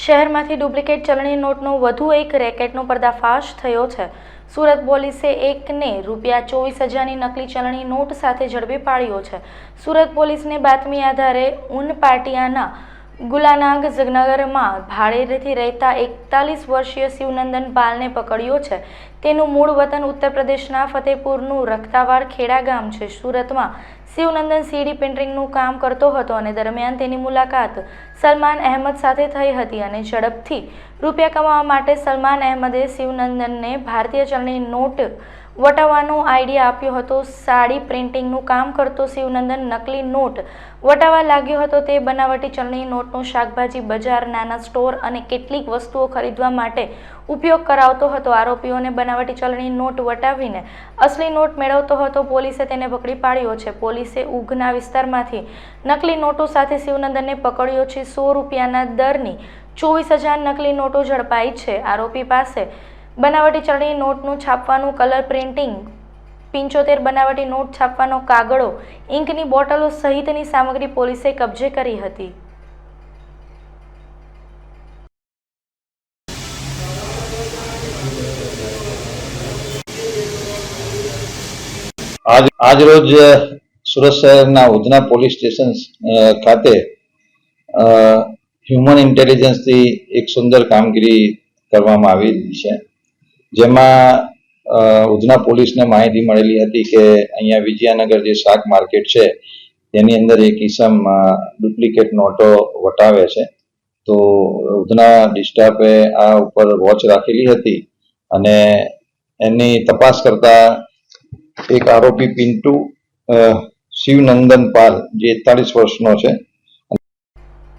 શહેરમાંથી ડુપ્લિકેટ ચલણી નોટનો વધુ એક રેકેટનો પર્દાફાશ થયો છે. સુરત પોલીસે એકને રૂપિયા ચોવીસ હજારની નકલી ચલણી નોટ સાથે ઝડપી પાડ્યો છે. સુરત પોલીસને બાતમી આધારે ઉન પાટિયાના ગુલાનાગ જગનગરમાં ભાડેથી રહેતા એકતાલીસ વર્ષીય શિવનંદન પાલને પકડ્યો છે. તેનું મૂળ વતન ઉત્તર પ્રદેશના ફતેપુરનું રખતાવાડ ખેડા ગામ છે. સુરતમાં શિવનંદન સીડી પેન્ટરિંગનું કામ કરતો હતો અને દરમિયાન તેની મુલાકાત સલમાન અહેમદ સાથે થઈ હતી અને ઝડપથી રૂપિયા કમાવા માટે સલમાન અહેમદે શિવનંદનને ભારતીય ચલણી નોટ વટાવવાનો આઈડિયા આપ્યો હતો. સાડી પ્રિન્ટિંગનું કામ કરતો શિવનંદન નકલી નોટ વટાવવા લાગ્યો હતો. તે બનાવટી ચલણી નોટનો શાકભાજી બજાર, નાના સ્ટોર અને કેટલીક વસ્તુઓ ખરીદવા માટે ઉપયોગ કરાવતો હતો. આરોપીઓને બનાવટી ચલણી નોટ વટાવીને અસલી નોટ મેળવતો હતો. પોલીસે તેને પકડી પાડ્યો છે. પોલીસે ઉઘના વિસ્તારમાંથી નકલી નોટો સાથે શિવનંદનને પકડ્યો છે. સો રૂપિયાના દરની ચોવીસ હજાર નકલી નોટો ઝડપાઈ છે. આરોપી પાસે બનાવટી ચલણી નોટનું છાપવાનું કલર પ્રિન્ટિંગ. પિંચોતેર બનાવટી નોટ છાપવાનો કાગળો, ઇંકની બોટલો સહિતની સામગ્રી પોલીસે કબજે કરી હતી. આજ આજ રોજ સુરત શહેરના ઉધના પોલીસ સ્ટેશન ખાતે હ્યુમન ઇન્ટેલિજન્સથી એક સુંદર કામગીરી કરવામાં આવી છે. જેમાં ઉધના પોલીસને માહિતી મળેલી હતી કે અહીંયા વિજયાનગર જે શાક માર્કેટ છે તેની અંદર એક ઈસમ ડુપ્લિકેટ નોટો વટાવે છે. તો ઉધના ડિસ્ટાફે આ ઉપર વોચ રાખેલી હતી અને એની તપાસ કરતા એક આરોપી પિન્ટુ શિવનંદન પાલ, જે એકતાલીસ વર્ષનો છે